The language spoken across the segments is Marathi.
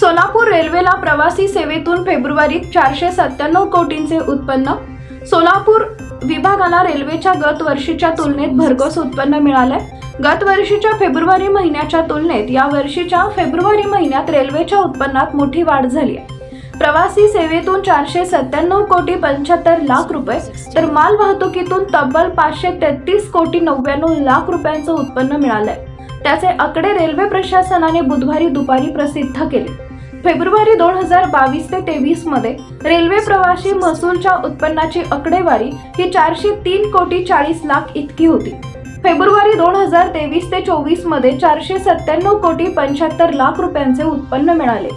सोलापूर रेल्वेला प्रवासी सेवेतून फेब्रुवारीत चारशे सत्त्याण्णव कोटींचे उत्पन्न. सोलापूर विभागाला रेल्वेच्या गत वर्षीच्या तुलनेत भरघोस उत्पन्न मिळालंय गत वर्षीच्या फेब्रुवारी महिन्याच्या तुलनेत या वर्षीच्या फेब्रुवारी महिन्यात रेल्वेच्या उत्पन्नात मोठी वाढ झाली आहे. प्रवासी सेवेतून चारशे सत्त्याण्णव कोटी पंच्याहत्तर लाख रुपये तर माल वाहतुकीतून तब्बल पाचशे तेहतीस कोटी नव्याण्णव लाख रुपयांचं उत्पन्न मिळालंय. त्याचे आकडे रेल्वे प्रशासनाने बुधवारी दुपारी प्रसिद्ध केले. फेब्रुवारी दोन हजार बावीस ते तेवीसमध्ये रेल्वे प्रवासी महसूलच्या उत्पन्नाची आकडेवारी ही चारशे तीन कोटी चाळीस लाख इतकी होती. फेब्रुवारी दोन हजार तेवीस ते चोवीसमध्ये चारशे सत्त्याण्णव कोटी पंच्याहत्तर लाख रुपयांचे उत्पन्न मिळाले.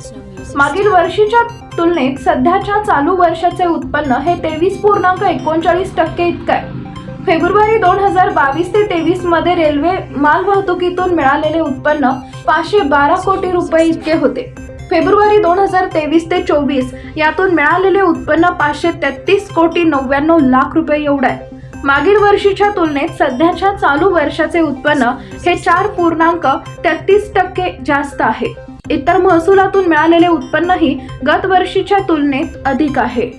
मागील वर्षीच्या तुलनेत सध्याच्या चालू वर्षाचे उत्पन्न हे तेवीस पूर्णांक एकोणचाळीस टक्के इतकं आहे. फेब्रुवारी दोन हजार बावीस ते तेवीसमध्ये रेल्वे माल वाहतुकीतून मिळालेले उत्पन्न पाचशे बारा कोटी रुपये इतके होते. फेब्रुवारी दोन हजार तेवीस ते चोवीस यातून मिळालेले उत्पन्न पाचशे तेहतीस कोटी नव्याण्णव लाख रुपये एवढं आहे. मागील वर्षीच्या तुलनेत सध्याच्या चालू वर्षाचे उत्पन्न हे चार पूर्णांक तेहतीस टक्के जास्त आहे. इतर महसुलातून मिळालेले उत्पन्नही गत वर्षीच्या तुलनेत अधिक आहे.